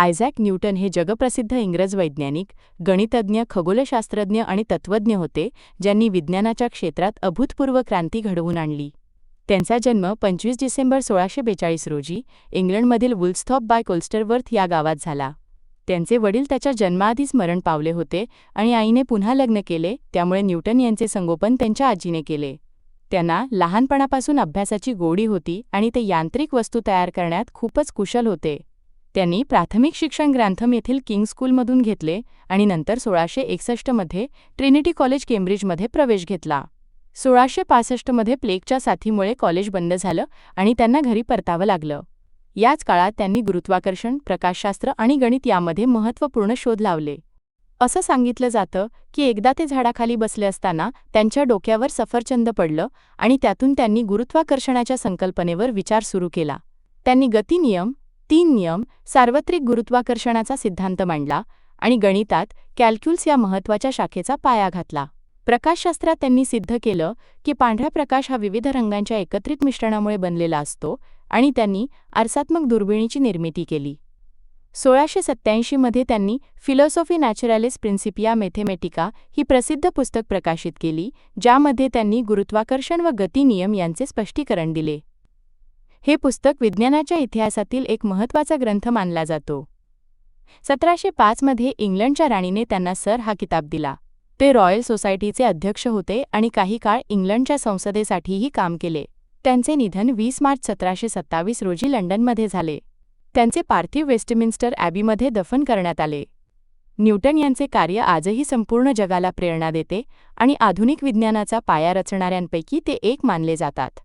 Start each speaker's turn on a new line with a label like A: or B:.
A: Isaac Newton हे जगप्रसिद्ध इंग्रज वैज्ञानिक गणितज्ञ खगोलशास्त्रज्ञ आणि तत्त्वज्ञ होते ज्यांनी विज्ञानाच्या क्षेत्रात अभूतपूर्व क्रांती घडवून आणली. त्यांचा जन्म पंचवीस डिसेंबर सोळाशे बेचाळीस रोजी इंग्लंडमधील वुल्स्थॉप बाय कोल्स्टरवर्थ या गावात झाला. त्यांचे वडील त्याच्या जन्माआधीच मरण पावले होते आणि आईने पुन्हा लग्न केले त्यामुळे न्यूटन यांचे संगोपन त्यांच्या आजीने केले. त्यांना लहानपणापासून अभ्यासाची गोडी होती आणि ते यांत्रिक वस्तू तयार करण्यात खूपच कुशल होते. त्यांनी प्राथमिक शिक्षण ग्रॅन्थम येथील किंग स्कूलमधून घेतले आणि नंतर सोळाशे एकसष्टमध्ये ट्रिनिटी कॉलेज केम्ब्रिजमध्ये प्रवेश घेतला. सोळाशे पासष्टमध्ये प्लेगच्या साथीमुळे कॉलेज बंद झालं आणि त्यांना घरी परतावं लागलं. याच काळात त्यांनी गुरुत्वाकर्षण प्रकाशशास्त्र आणि गणित यामध्ये महत्त्वपूर्ण शोध लावले. असं सांगितलं जातं की एकदा ते झाडाखाली बसले असताना त्यांच्या डोक्यावर सफरचंद पडलं आणि त्यातून त्यांनी गुरुत्वाकर्षणाच्या संकल्पनेवर विचार सुरू केला. त्यांनी गतिनियम तीन नियम सार्वत्रिक गुरुत्वाकर्षणाचा सिद्धांत मांडला आणि गणितात कॅल्क्युल्स या महत्त्वाच्या शाखेचा पाया घातला. प्रकाशशास्त्रात त्यांनी सिद्ध केलं की पांढरा प्रकाश हा विविध रंगांच्या एकत्रित मिश्रणामुळे बनलेला असतो आणि त्यांनी आरसात्मक दुर्बिणीची निर्मिती केली. सोळाशे सत्त्याऐंशीमध्ये त्यांनी फिलॉसॉफी नॅचरॅलिस प्रिन्सिपिया मेथेमेटिका ही प्रसिद्ध पुस्तक प्रकाशित केली ज्यामध्ये त्यांनी गुरुत्वाकर्षण व गती नियम यांचे स्पष्टीकरण दिले. हे पुस्तक विज्ञानाच्या इतिहासातील एक महत्त्वाचा ग्रंथ मानला जातो. सतराशे पाचमध्ये इंग्लंडच्या राणीने त्यांना सर हा किताब दिला. ते रॉयल सोसायटीचे अध्यक्ष होते आणि काही काळ इंग्लंडच्या संसदेसाठीही काम केले. त्यांचे निधन वीस मार्च सतराशे सत्तावीस रोजी लंडनमध्ये झाले. त्यांचे पार्थिव वेस्टमिन्स्टर ॲबीमध्ये दफन करण्यात आले. न्यूटन यांचे कार्य आजही संपूर्ण जगाला प्रेरणा देते आणि आधुनिक विज्ञानाचा पाया रचणाऱ्यांपैकी ते एक मानले जातात.